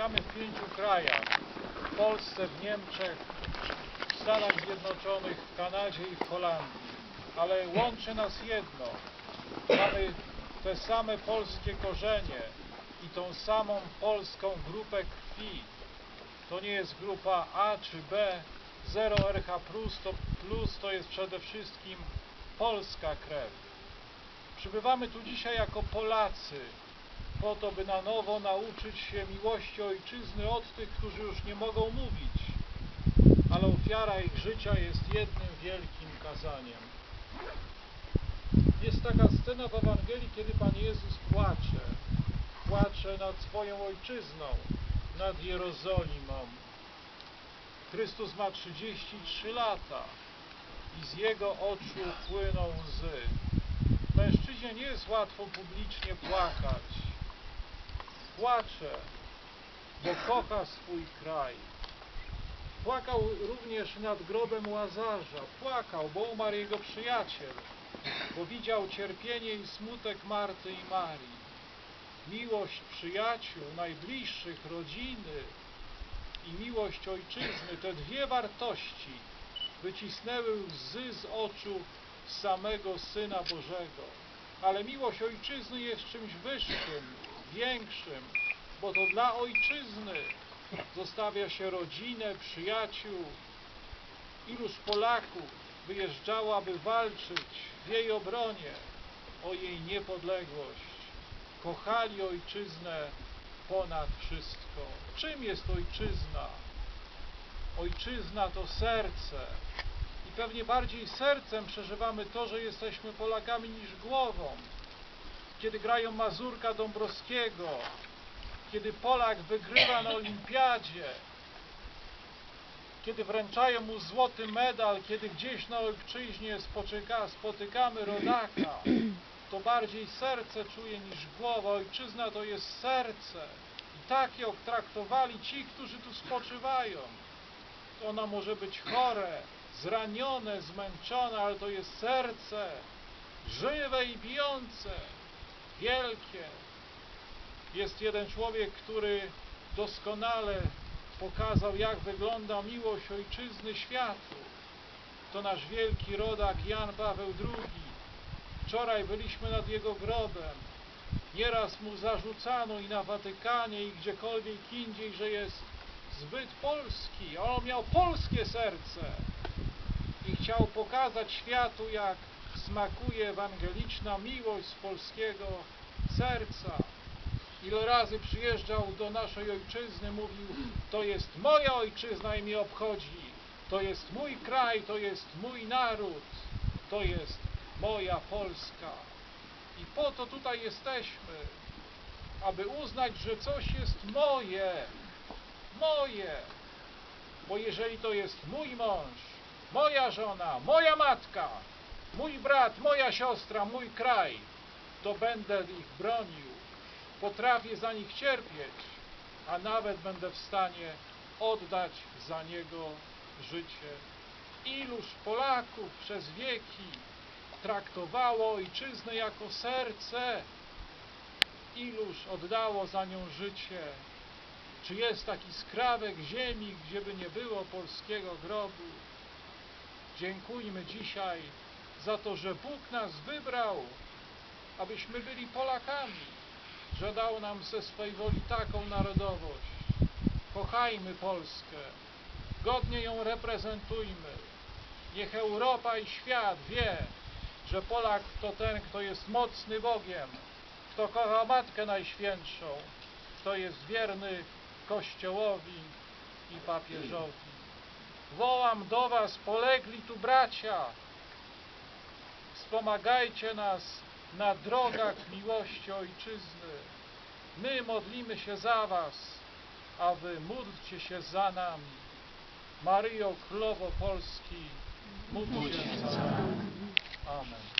mieszkamy w pięciu krajach. W Polsce, w Niemczech, w Stanach Zjednoczonych, w Kanadzie i w Holandii. Ale łączy nas jedno. Mamy te same polskie korzenie i tą samą polską grupę krwi. To nie jest grupa A czy B. 0 RH plus to, plus to jest przede wszystkim polska krew. Przybywamy tu dzisiaj jako Polacy, po to, by na nowo nauczyć się miłości ojczyzny od tych, którzy już nie mogą mówić, ale ofiara ich życia jest jednym wielkim kazaniem. Jest taka scena w Ewangelii, kiedy Pan Jezus płacze. Płacze nad swoją ojczyzną, nad Jerozolimą. Chrystus ma 33 lata i z jego oczu płyną łzy. Mężczyźnie nie jest łatwo publicznie płakać. Płacze, bo kocha swój kraj. Płakał również nad grobem Łazarza. Płakał, bo umarł jego przyjaciel, bo widział cierpienie i smutek Marty i Marii. Miłość przyjaciół, najbliższych, rodziny i miłość ojczyzny, te dwie wartości wycisnęły łzy z oczu samego Syna Bożego. Ale miłość ojczyzny jest czymś wyższym, większym, bo to dla ojczyzny zostawia się rodzinę, przyjaciół. Iluż Polaków wyjeżdżało, aby walczyć w jej obronie, o jej niepodległość. Kochali ojczyznę ponad wszystko. Czym jest ojczyzna? Ojczyzna to serce. I pewnie bardziej sercem przeżywamy to, że jesteśmy Polakami niż głową. Kiedy grają Mazurka Dąbrowskiego, kiedy Polak wygrywa na olimpiadzie, kiedy wręczają mu złoty medal, kiedy gdzieś na ojczyźnie spotykamy rodaka, to bardziej serce czuje niż głowa. Ojczyzna to jest serce. I tak ją traktowali ci, którzy tu spoczywają. Ona może być chore, zranione, zmęczone, ale to jest serce żywe i bijące, wielkie. Jest jeden człowiek, który doskonale pokazał, jak wygląda miłość ojczyzny światu. To nasz wielki rodak Jan Paweł II. Wczoraj byliśmy nad jego grobem. Nieraz mu zarzucano i na Watykanie, i gdziekolwiek indziej, że jest zbyt polski. On miał polskie serce i chciał pokazać światu, jak smakuje ewangeliczna miłość z polskiego serca. Ile razy przyjeżdżał do naszej ojczyzny, mówił, to jest moja ojczyzna i mnie obchodzi, to jest mój kraj, to jest mój naród, to jest moja Polska. I po to tutaj jesteśmy, aby uznać, że coś jest moje, moje. Bo jeżeli to jest mój mąż, moja żona, moja matka, mój brat, moja siostra, mój kraj, to będę ich bronił. Potrafię za nich cierpieć, a nawet będę w stanie oddać za niego życie. Iluż Polaków przez wieki traktowało ojczyznę jako serce, iluż oddało za nią życie. Czy jest taki skrawek ziemi, gdzie by nie było polskiego grobu? Dziękujmy dzisiaj za to, że Bóg nas wybrał, abyśmy byli Polakami, że dał nam ze swej woli taką narodowość. Kochajmy Polskę, godnie ją reprezentujmy. Niech Europa i świat wie, że Polak to ten, kto jest mocny Bogiem, kto kocha Matkę Najświętszą, kto jest wierny Kościołowi i papieżowi. Wołam do Was, polegli tu bracia, wspomagajcie nas na drogach miłości Ojczyzny. My modlimy się za Was, a Wy módlcie się za nami. Maryjo Królowo Polski, módl się za nami. Amen.